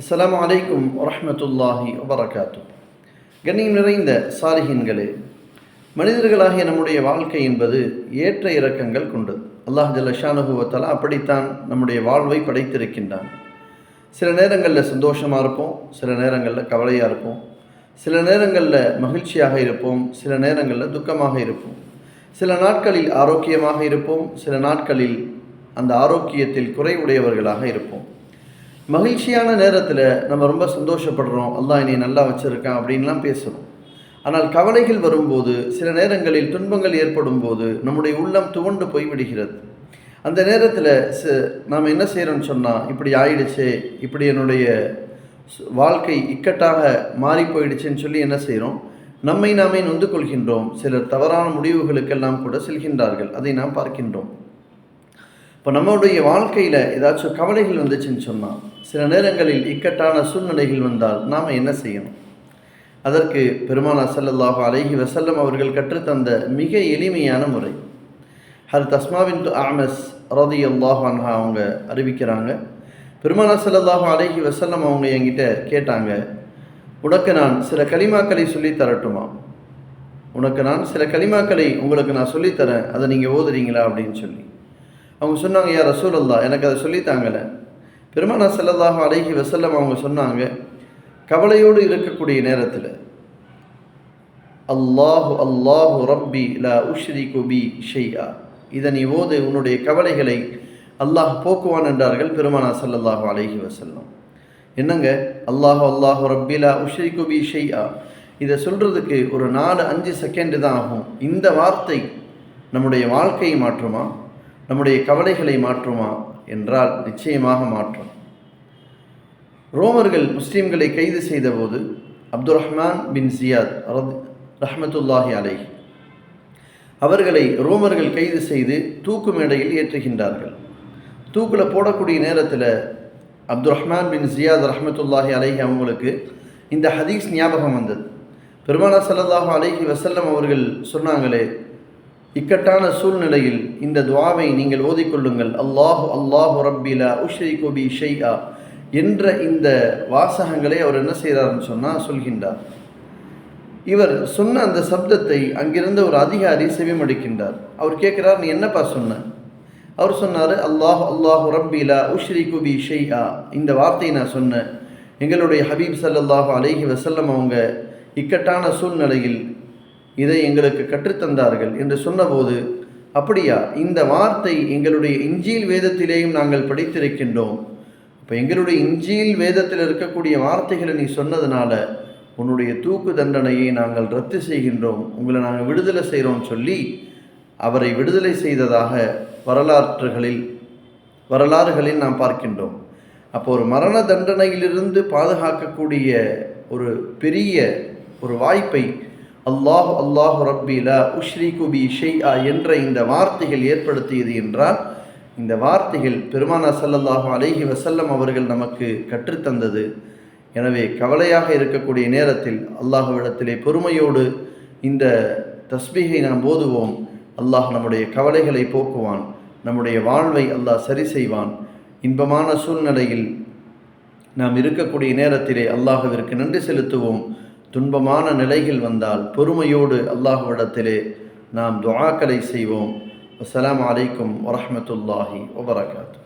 அஸ்லாம் அலைக்கும் வரமத்துல்லாஹி வபரகாத்து கண்ணியம் நிறைந்த சாலிஹின்களே மனிதர்களாகிய நம்முடைய வாழ்க்கை என்பது ஏற்ற இறக்கங்கள் கொண்டது. அல்லாஹ் ஜல்லஷானுகுவத்தால் அப்படித்தான் நம்முடைய வாழ்வை படைத்திருக்கின்றான். சில நேரங்களில் சந்தோஷமாக இருப்போம் சில நேரங்களில் கவலையாக இருப்போம் சில நேரங்களில் மகிழ்ச்சியாக இருப்போம் சில நேரங்களில் துக்கமாக இருப்போம். சில நாட்களில் ஆரோக்கியமாக இருப்போம் சில நாட்களில் அந்த ஆரோக்கியத்தில் குறைவுடையவர்களாக இருப்போம். மகிழ்ச்சியான நேரத்தில் நம்ம ரொம்ப சந்தோஷப்படுறோம். அல்லா என்னை நல்லா வச்சுருக்கான் அப்படின்லாம் பேசுகிறோம் ஆனால் கவலைகள் வரும்போது சில நேரங்களில் துன்பங்கள் ஏற்படும் போது நம்முடைய உள்ளம் துவண்டு போய்விடுகிறது. அந்த நேரத்தில் ச நாம் என்ன செய்கிறோம்னு சொன்னால் இப்படி ஆயிடுச்சே இப்படி என்னுடைய வாழ்க்கை இக்கட்டாக மாறி போயிடுச்சுன்னு சொல்லி என்ன செய்கிறோம் நம்மை நாமே நொந்து கொள்கின்றோம். சிலர் தவறான முடிவுகளுக்கெல்லாம் கூட செல்கின்றார்கள். அதை நாம் பார்க்கின்றோம். இப்போ நம்மளுடைய வாழ்க்கையில் ஏதாச்சும் கவலைகள் வந்துச்சுன்னு சொன்னால் சில நேரங்களில் இக்கட்டான சூழ்நிலைகள் வந்தால் நாம் என்ன செய்யணும்? அதற்கு பெருமானா சல்லல்லாஹு அலைஹி வசல்லம் அவர்கள் கற்றுத்தந்த மிக எளிமையான முறை. ஹர் தஸ்மாவின் ஆமஸ் ரதி அல்லாஹ் அன்ஹா அவங்க அறிவிக்கிறாங்க. பெருமானா சல்லல்லாஹு அலைஹி வசல்லம் அவங்க என்கிட்ட கேட்டாங்க உனக்கு நான் சில கலிமாக்களை சொல்லித் தரட்டுமா? உனக்கு நான் சில கலிமாக்களை உங்களுக்கு நான் சொல்லித்தரேன் அதை நீங்கள் ஓதுறீங்களா? அப்படின்னு சொல்லி. அவங்க சொன்னாங்க யார் ரசூலல்லா எனக்கு அதை சொல்லித்தாங்கல்ல பெருமானா செல்லதாக அழகி வசல்லம் அவங்க சொன்னாங்க கவலையோடு இருக்கக்கூடிய நேரத்தில் அல்லாஹு அல்லாஹு ரப்பி லா உஷ்ரி குபி ஷெய்யா இதன் இவோது உன்னுடைய கவலைகளை அல்லாஹ் போக்குவான் என்றார்கள் பெருமானா சல்லல்லாஹு அலைஹி வசல்லம் என்னங்க? அல்லாஹு அல்லாஹு ரப்பி லா உஷ்ரிகு குபி ஷெய்யா இதை சொல்கிறதுக்கு ஒரு நாலு அஞ்சு செகண்டு தான் ஆகும். இந்த வார்த்தை நம்முடைய வாழ்க்கையை மாற்றுமா? நம்முடைய கவலைகளை மாற்றுமா என்றால் நிச்சயமாக மாற்றும். ரோமர்கள் முஸ்லீம்களை கைது செய்தபோது அப்துல் ரஹ்மான் பின் ஜியாத் ரஹமத்துல்லாஹி அலை அவர்களை ரோமர்கள் கைது செய்து தூக்கு மேடையில் ஏற்றுகின்றார்கள். தூக்கில் போடக்கூடிய நேரத்தில் அப்துல் ரஹ்மான் பின் ஜியாத் ரஹமத்துல்லாஹி அலைஹி அவங்களுக்கு இந்த ஹதீஸ் ஞாபகம் வந்தது. பெருமானா ஸல்லல்லாஹு அலைஹி வசல்லம் அவர்கள் சொன்னாங்களே இக்கட்டான சூழ்நிலையில் இந்த துவாவை நீங்கள் ஓதிக்கொள்ளுங்கள். அல்லாஹு அல்லாஹு ரப்பிலா உஷ்ரி கோபி ஷைஆ. என்ற இந்த வாசகங்களை அவர் என்ன செய்கிறார்னு சொன்னால் சொல்கின்றார். இவர் சொன்ன அந்த சப்தத்தை அங்கிருந்த ஒரு அதிகாரி செவிமடிக்கின்றார். அவர் கேட்குறார் நீ என்னப்பா சொன்ன? அவர் சொன்னார் அல்லாஹ் அல்லாஹு ரப்பிலா உஷ்ரி குபி ஷைஆ. இந்த வார்த்தையை நான் சொன்னேன். எங்களுடைய ஹபீப் சல்லாஹு அலைஹி வசல்லம் அவங்க இக்கட்டான சூழ்நிலையில் இதை எங்களுக்கு கற்றுத்தந்தார்கள் என்று சொன்னபோது அப்படியா இந்த வார்த்தை எங்களுடைய இஞ்சியில் வேதத்திலேயும் நாங்கள் படித்திருக்கின்றோம். இப்போ எங்களுடைய இஞ்சியில் வேதத்தில் இருக்கக்கூடிய வார்த்தைகளை நீ சொன்னதுனால உன்னுடைய தூக்கு தண்டனையை நாங்கள் ரத்து செய்கின்றோம். உங்களை நாங்கள் விடுதலை செய்கிறோம் சொல்லி அவரை விடுதலை செய்ததாக வரலாற்றுகளில் வரலாறுகளில் நாம் பார்க்கின்றோம். அப்போ ஒரு மரண தண்டனையிலிருந்து பாதுகாக்கக்கூடிய ஒரு பெரிய ஒரு வாய்ப்பை அல்லாஹ் அல்லாஹ் ரப்பி லா குபி பி ஷைஆ என்ற இந்த வார்த்தைகள் ஏற்படுத்தியது என்றால் இந்த வார்த்தைகள் பெருமானா சல்லல்லாஹு அலைஹி வசல்லம் அவர்கள் நமக்கு கற்றுத்தந்தது. எனவே கவலையாக இருக்கக்கூடிய நேரத்தில் அல்லாஹுவிடத்திலே பொறுமையோடு இந்த தஸ்பீகை நாம் போதுவோம் அல்லாஹ் நம்முடைய கவலைகளை போக்குவான். நம்முடைய வாழ்வை அல்லாஹ் சரி செய்வான். இன்பமான சூழ்நிலையில் நாம் இருக்கக்கூடிய நேரத்திலே அல்லாஹவிற்கு நன்றி செலுத்துவோம். துன்பமான நிலைகள் வந்தால் பொறுமையோடு அல்லாஹ்விடத்திலே நாம் துஆக்களை செய்வோம். அஸ்லாம் அலைக்கும் வரமத்துல்லாஹி வபரகாத்து.